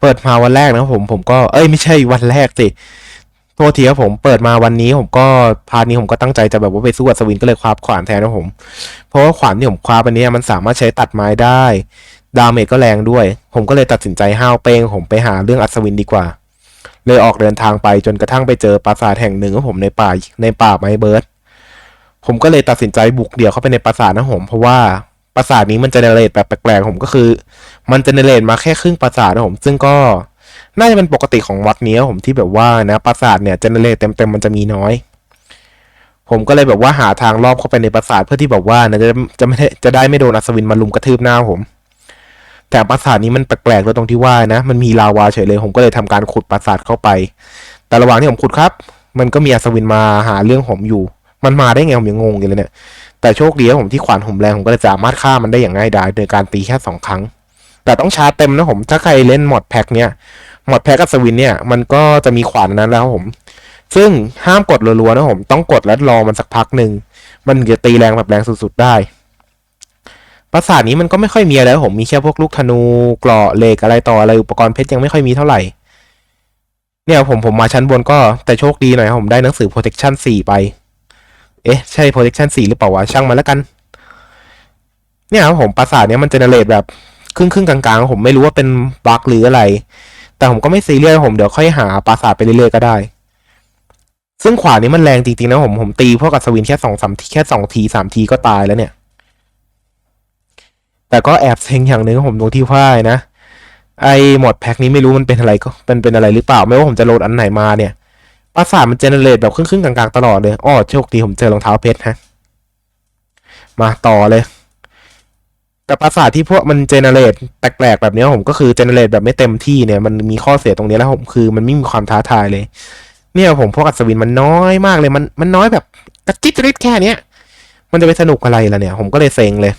เปิดมาวันแรกนะผมผมก็เอ้ยไม่ใช่วันแรกสิโทษทีครับผมเปิดมาวันนี้ผมก็พาร์ทนี้ผมก็ตั้งใจจะแบบว่าไปสู้กับสวินก็เลยคว้าขวานแทนนะผม เพราะว่าขวานที่ผมคว้าไปเนี้มันสามารถใช้ตัดไม้ได้ ดาเมจก็แรงด้วย ผมก็เลยตัดสินใจห้าวเป้งผมไปหาเรื่องอัศวินดีกว่า เลยออกเดินทางไปจนกระทั่งไปเจอปราสาทแห่งหนึ่งครับผมในป่าในป่าไม้เบิร์ดผมก็เลยตัดสินใจบุกเดี่ยวเข้าไปในปราสาทนะผมเพราะว่า ปราสาทนี้มันเจเนเรตแบบแปลกๆผมก็คือ มันเจเนเรตมาแค่ครึ่งปราสาทนะผม ซึ่งก็น่าจะเป็นปกติของวัดนี้ผมที่แบบว่านะปราสาทเนี่ยเจเนเรตเต็มๆมันจะมีน้อย ผมก็เลยแบบว่าหาทางรอบเข้าไปในปราสาทเพื่อที่แบบว่านะจะจะไม่จะได้ไม่โดนอัศวินมาลุมกระทืบหน้าผม แต่ปราสาทนี้มันแปลกๆตรงที่ว่านะ มันมีลาวาเฉยเลย ผมก็เลยทำการขุดปราสาทเข้าไป แต่ระหว่างที่ผมขุดครับ มันก็มีอัศวินมาหาเรื่องผมอยู่ มันมาได้ไงผมยังงงอยู่เลยเนี่ย แต่โชคดีครับผมที่ขวานผมแรงผมก็เลยสามารถฆ่ามันได้อย่างง่ายดายโดยการตีแค่สองครั้ง แต่ต้องชาร์จเต็มนะผม ถ้าใครเล่นหมดแพ็คเนี่ยหมดแพ็คอัศวินเนี่ยมันก็จะมีขวานนั้นแล้วผม ซึ่งห้ามกดรัวๆนะผมต้องกดแล้วรอมันสักพักหนึ่งมันถึงจะตีแรงแบบแรงสุดๆได้ปราสาทนี้มันก็ไม่ค่อยมีอะไรผมมีแค่พวกลูกธนูเกราะเหล็กอะไรต่ออะไรอุปกรณ์เพชรยังไม่ค่อยมีเท่าไหร่เนี่ยผมผมมาชั้นบนก็แต่โชคดีหน่อยผมได้หนังสือ protection 4 ไป เอ๊ะ ใช่ protection 4 หรือเปล่าวะ ช่างมันแล้วกัน เนี่ยครับผมปราสาทเนี้ยมันเจเนเรตแบบครึ่งครึ่งกลางๆ ผมไม่รู้ว่าเป็นบั๊กหรืออะไร แต่ผมก็ไม่ซีเรียสผมเดี๋ยวค่อยหาปราสาทไปเรื่อยๆก็ได้ ซึ่งขวานี้มันแรงจริงๆนะผมผมตีพวกอัศวินแค่สองสามทีแค่สองทีสามทีก็ตายแล้วเนี่ย แต่ก็แอบเซ็งอย่างหนึ่งผมตรงที่ว่ายนะ ไอหมดแพ็คนี้ไม่รู้มันเป็นอะไรก็เป็นเป็นอะไรหรือเปล่า ไม่ว่าผมจะโหลดอันไหนมาเนี่ย ปราสาทมันเจเนเรตแบบครึ่งๆกลางๆตลอดเลยอ้อโชคดีผมเจอรองเท้าเพชรฮะ มาต่อเลย แต่ปราสาทที่พวกมันเจเนเรตแปลกๆแบบนี้ผมก็คือเจเนเรตแบบไม่เต็มที่เนี่ย มันมีข้อเสียตรงนี้แล้วผมคือมันไม่มีความท้าทายเลย เนี่ยผมพวกอัศวินมันน้อยมากเลย มันมันน้อยแบบกระจิตริดแค่เนี้ย มันจะไปสนุกอะไรล่ะเนี่ย ผมก็เลยเซ็งเลย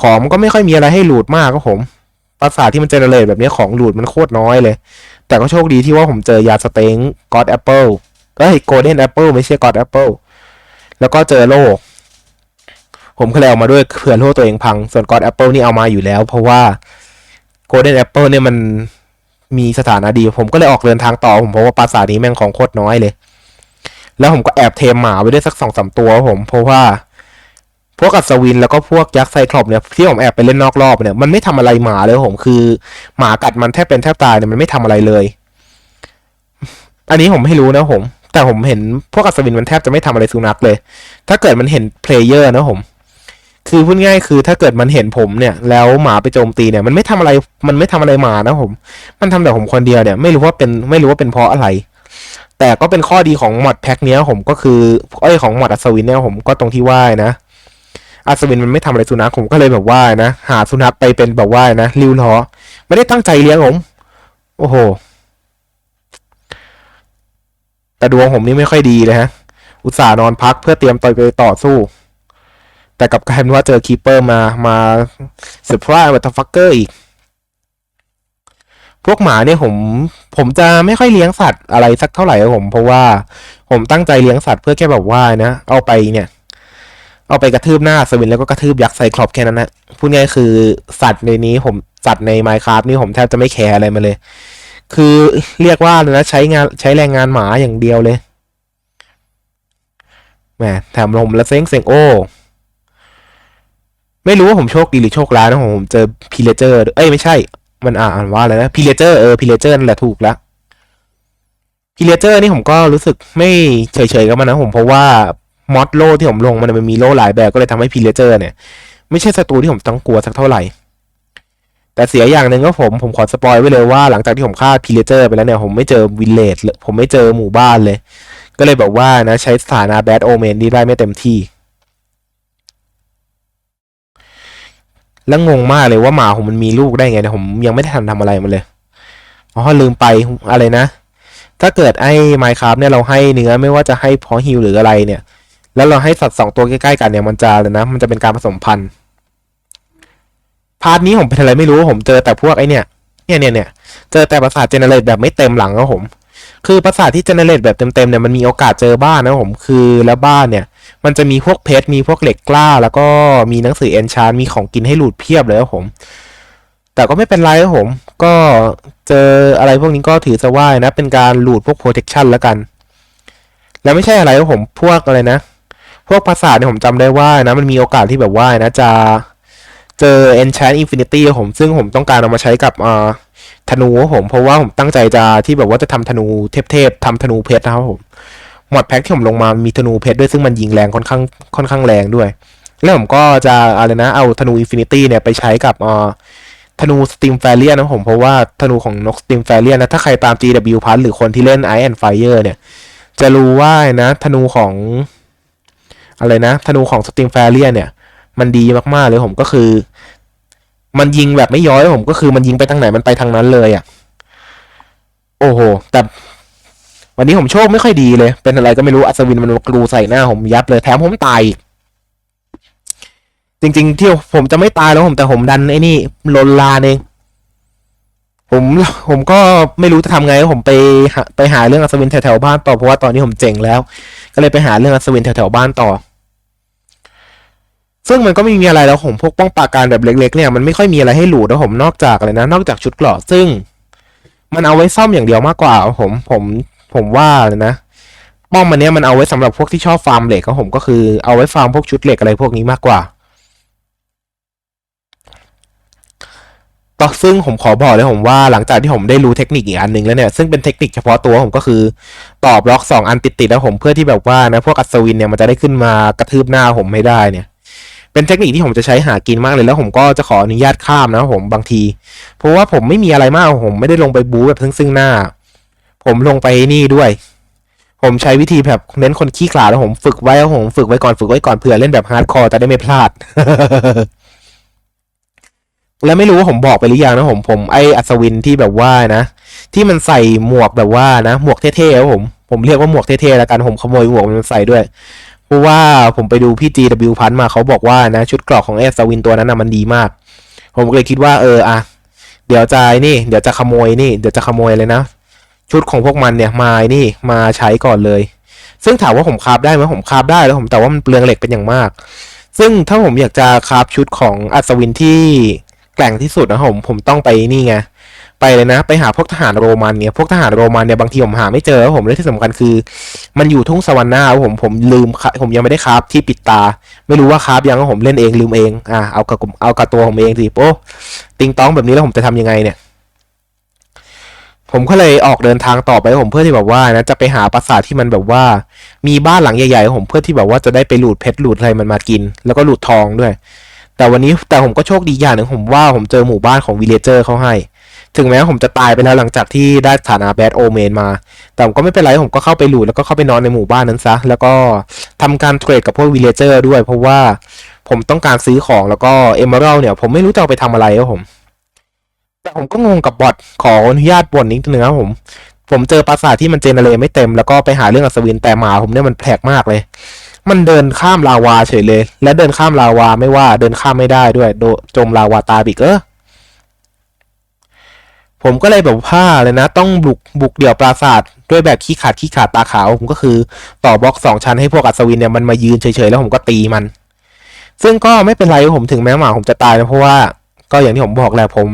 ของก็ไม่ค่อยมีอะไรให้หลูดมากครับผมปราสาทที่มันเจเนเรตแบบนี้ของหลูดมันโคตรน้อยเลย แต่ก็โชคดีที่ว่าผมเจอยาสเต็งกอดแอปเปิลเอ้ยโกลเด้นแอปเปิลไม่ใช่กอดแอปเปิลแล้วก็เจอโล่ผมก็เลยเอามาด้วยเผื่อโล่ตัวเองพัง ส่วนกอดแอปเปิลนี่เอามาอยู่แล้ว เพราะว่าโกลเด้นแอปเปิลเนี่ยมันมีสถานะดี ผมก็เลยออกเดินทางต่อ ผมเพราะว่าปราสาทนี้แม่งของโคตรน้อยเลย แล้วผมก็แอบเทมหมาไว้ด้วยสักสองสามตัวผม เพราะว่า พวกอัศวินแล้วก็พวกยักษ์ไซคลอปเนี่ยที่ผมแอบไปเล่นนอกรอบเนี่ยมันไม่ทำอะไรหมาเลยผมคือ หมากัดมันแทบเป็นแทบตายเนี่ยมันไม่ทำอะไรเลย อันนี้ผมไม่รู้นะผม แต่ผมเห็นพวกอัศวินมันแทบจะไม่ทำอะไรสุนัขเลย ถ้าเกิดมันเห็นเพลเยอร์นะผมคือพูดง่ายคือถ้าเกิดมันเห็นผมเนี่ย แล้วหมาไปโจมตีเนี่ย มันไม่ทำอะไรมันไม่ทำอะไรหมานะผม มันทำแต่ผมคนเดียวเนี่ย ไม่รู้ว่าเป็นไม่รู้ว่าเป็นเพราะอะไร แต่ก็เป็นข้อดีของมอดแพ็คเนี้ยผมก็คือไอ้ยของมอดอัศวินเนี่ยผมก็ตรงที่ว่านะ อัศวินมันไม่ทำอะไรสุนัขผมก็เลยแบบว่านะ หาสุนัขไปเป็นแบบว่านะริ้วล้อไม่ได้ตั้งใจเลี้ยงผม โอ้โห แต่ดวงผมนี่ไม่ค่อยดีเลยฮะ อุตส่าห์นอนพักเพื่อเตรียมต่อยไปต่อสู้ แต่กับกลายเป็นว่าเจอคีเปอร์มามาเซอร์ไพรส์วัตฟักเกอร์อีก พวกหมาเนี่ยผมผมจะไม่ค่อยเลี้ยงสัตว์อะไรสักเท่าไหร่ครับผม เพราะว่าผมตั้งใจเลี้ยงสัตว์เพื่อแค่แบบว่านะ เอาไปเนี่ย เอาไปกระทืบหน้าสวินแล้วก็กระทืบยักษ์ไซคลอปแค่นั้นนะพูดง่ายคือสัตว์ในนี้ผมสัตว์ในไมค์คราฟนี่ผมแทบจะไม่แคร์อะไรมาเลย คือเรียกว่าเลยนะใช้งานใช้แรงงานหมาอย่างเดียวเลยแหมแถมลมและเซ็งเซ็งโอ้ไม่รู้ว่าผมโชคดีหรือโชคร้ายนะผมผมเจอพีเลเจอร์เอ้ยไม่ใช่ มันอ่านว่าอะไรนะพีเลเจอร์เออพีเลเจอร์นั่นแหละถูกแล้วพีเลเจอร์นี่ผมก็รู้สึกไม่เฉยๆกับมันนะผมเพราะว่า มอดโลที่ผมลงมันมันมีโลหลายแบบก็เลยทำให้พีเลเจอร์เนี่ย ไม่ใช่ศัตรูที่ผมต้องกลัวสักเท่าไหร่ แต่เสียอย่างหนึ่งก็ผมผมขอสปอยไว้เลยว่าหลังจากที่ผมฆ่าพีเลเจอร์ไปแล้วเนี่ยผมไม่เจอวิลเลจเลยผมไม่เจอหมู่บ้านเลย ก็เลยแบบว่านะใช้สถานะแบดโอเมนนี่ได้ไม่เต็มที่แล้วงงมากเลยว่าหมาผมมันมีลูกได้ไงเนี่ยผมยังไม่ได้ทันทำอะไรมันเลยอ๋อลืมไปอะไรนะ ถ้าเกิดไอ้ไมค์ครับเนี่ยเราให้เนื้อไม่ว่าจะให้พอฮิลหรืออะไรเนี่ย แล้วเราให้สัตว์สองตัวใกล้ๆกันเนี่ยมันจะเลยนะ มันจะเป็นการผสมพันธุ์ พาร์ทนี้ผมเป็นอะไรไม่รู้ผมเจอแต่พวกไอเนี่ย เนี่ยเนี่ยเนี่ยเจอแต่ประสาทเจเนเรตแบบไม่เต็มหลังครับผม คือประสาทที่เจเนเรตแบบเต็มๆเนี่ยมันมีโอกาสเจอบ้านนะผมคือแล้วบ้านเนี่ย มันจะมีพวกเพชรมีพวกเหล็กกล้า แล้วก็มีหนังสือเอนชานมีของกินให้หลุดเพียบเลยครับผม แต่ก็ไม่เป็นไรครับผม ก็เจออะไรพวกนี้ก็ถือซะว่านะเป็นการหลุดพวก protection แล้วกัน แล้วไม่ใช่อะไรครับผมพวกอะไรนะ พวกภาษาเนี่ยผมจำได้ว่านะมันมีโอกาสที่แบบว่านะจะเจอ enchant infinity ผมซึ่งผมต้องการเอามาใช้กับอ่าธนูผมเพราะว่าผมตั้งใจจะที่แบบว่าจะทำธนูเทพๆทำธนูเพชรนะครับผมหมดแพ็คที่ผมลงมามีธนูเพชรด้วยซึ่งมันยิงแรงค่อนข้างค่อนข้างแรงด้วย แล้วผมก็จะอะไรนะเอาธนู Infinity เนี่ยไปใช้กับอ่อธนูสตีมแฟเรียนะผมเพราะว่าธนูของนกสตีมแฟเรียนะถ้าใครตาม GW พัทหรือคนที่เล่น Ice and Fire เนี่ย จะรู้ว่านะธนูของ อะไรนะธนูของสตีมแฟเรียเนี่ย มันดีมากๆเลยผมก็คือ มันยิงแบบไม่ย้อยผมก็คือมันยิงไปทางไหนมันไปทางนั้นเลยอะ่ะ โอ้โห แต่วันนี้ผมโชคไม่ค่อยดีเลย เป็นอะไรก็ไม่รู้อัศวินมันกรูใส่หน้าผมยับเลยแถมผมตายอีกจริง ๆ ที่ผมจะไม่ตายแล้วผมแต่ผมดันไอ้นี่ลนลานเองผมผมก็ไม่รู้จะทำไงผมไปไปหาเรื่องอัศวินแถวๆบ้านต่อเพราะว่าตอนนี้ผมเจ๋งแล้ว ก็เลยไปหาเรื่องอัศวินแถวๆบ้านต่อ ซึ่งมันก็ไม่มีอะไรแล้วผมพวกป้องปราการแบบเล็ก ๆ เนี่ยมันไม่ค่อยมีอะไรให้หลูดนะผมนอกจากอะไรนะ นอกจากชุดเกราะซึ่ง มันเอาไว้ซ่อมอย่างเดียวมากกว่า ผมผมผมว่าเลยนะป้อมมันเนี้ยมันเอาไว้สำหรับพวกที่ชอบฟาร์มเหล็กครับผมก็คือเอาไว้ฟาร์มพวกชุดเหล็กอะไรพวกนี้มากกว่าก็ซึ่งผมขอบอกเลยผมว่าหลังจากที่ผมได้รู้เทคนิคอีกอันหนึ่งแล้วเนี่ยซึ่งเป็นเทคนิคเฉพาะตัวผมก็คือต่อบล็อกสองอันติดๆแล้วผมเพื่อที่แบบว่านะพวกอัศวินเนี่ยมันจะได้ขึ้นมากระทืบหน้าผมไม่ได้เนี่ย เป็นเทคนิคที่ผมจะใช้หากินมากเลยแล้วผมก็จะขออนุญาตข้ามนะผมบางที เพราะว่าผมไม่มีอะไรมากผมไม่ได้ลงไปบู๊แบบซึ่งซึ่งหน้า ผมลงไปนี่ด้วย ผมใช้วิธีแบบเน้นคนขี้ขลาดแล้วผมฝึกไว้แล้วผมฝึกไว้ก่อนฝึกไว้ก่อนเผื่อเล่นแบบฮาร์ดคอร์จะได้ไม่พลาดแล้วไม่รู้ว่าผมบอกไปหรือยังนะผมผมไออัศวินที่แบบว่านะ ที่มันใส่หมวกแบบว่านะ หมวกเท่ๆครับผม ผมเรียกว่าหมวกเท่ๆแล้วกันผมขโมยหมวกมันใส่ด้วย ราะว่าผมไปดูพี่ GW พันมาเขาบอกว่านะชุดเกรอกของไออัศวินตัวนั้นนะมันดีมาก ผมก็เลยคิดว่าเอออะเดี๋ยวจะนี่ เดี๋ยวจะขโมยนี่เดี๋ยวจะขโมยเลยนะ ชุดของพวกมันเนี่ยมานี่มาใช้ก่อนเลย ซึ่งถามว่าผมคาบได้ไหมผมคาบได้แล้วผมแต่ว่ามันเปลืองเหล็กเป็นอย่างมาก ซึ่งถ้าผมอยากจะคาบชุดของอัศวินที่แกร่งที่สุดนะผมผมต้องไปนี่ไง ไปเลยนะ ไปหาพวกทหารโรมันเนี่ย พวกทหารโรมันเนี่ยบางทีผมหาไม่เจอครับผมและที่สำคัญคือ มันอยู่ทุ่งสวรรค์หน้าผมผมลืมผมยังไม่ได้คราบที่ปิดตา ไม่รู้ว่าคราบยังครับผมเล่นเองลืมเองอะเอากับเอากับตัวผมเองสิโอ้ติงต้องแบบนี้แล้วผมจะทำยังไงเนี่ย ผมก็เลยออกเดินทางต่อไปผมเพื่อที่แบบว่านะจะไปหาปราสาทที่มันแบบว่า มีบ้านหลังใหญ่ๆผมเพื่อที่แบบว่าจะได้ไปหลูดเพชรหลูดอะไรมันมากิน แล้วก็หลูดทองด้วยแต่วันนี้แต่ผมก็โชคดีอย่างหนึ่งผมว่าผมเจอหมู่บ้านของวิเลเจอร์เขาให้ ถึงแม้ผมจะตายไปแล้วหลังจากที่ได้ฐานะแบดโอเมนมา แต่ผมก็ไม่เป็นไรผมก็เข้าไปหลูดแล้วก็เข้าไปนอนในหมู่บ้านนั้นซะ แล้วก็ทำการเทรดกับพวกวิเลเจอร์ด้วย เพราะว่าผมต้องการซื้อของแล้วก็เอเมอรัลเนี่ยผมไม่รู้จะเอาไปทำอะไรครับผม แต่ผมก็งงกับบอทขออนุญาตบ่นนิดนึงครับผม ผมเจอปราสาทที่มันเจเนเรไม่เต็มแล้วก็ไปหาเรื่องอัศวินแต่หมาผมเนี่ยมันแปลกมากเลย มันเดินข้ามลาวาเฉยเลย และเดินข้ามลาวาไม่ว่าเดินข้ามไม่ได้ด้วยโดจมลาวาตายอีกเออ ผมก็เลยแบบว่าเลยนะ ต้องบุกบุกเดี่ยวปราสาทด้วยแบบขี้ขาดขี้ขาดตาขาว ผมก็คือต่อบล็อกสองชั้นให้พวกอัศวินเนี่ยมันมายืนเฉยๆแล้วผมก็ตีมัน ซึ่งก็ไม่เป็นไรผมถึงแม้หมาผมจะตายนะเพราะว่าก็อย่างที่ผมบอกแหละผม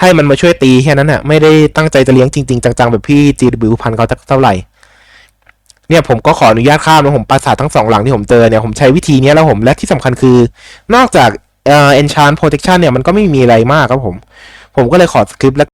ให้มันมาช่วยตีแค่นั้นน่ะไม่ได้ตั้งใจจะเลี้ยงจริงๆ จังๆ แบบพี่ GW พันเขาเท่าไหร่ เนี่ยผมก็ขออนุญาตข้ามนะผมปราสาททั้งสองหลังที่ผมเจอเนี่ยผมใช้วิธีนี้แล้วผมและที่สำคัญคือ นอกจากเอ่อ enchant protection เนี่ยมันก็ไม่มีอะไรมากครับผม ผมก็เลยขอสคริปต์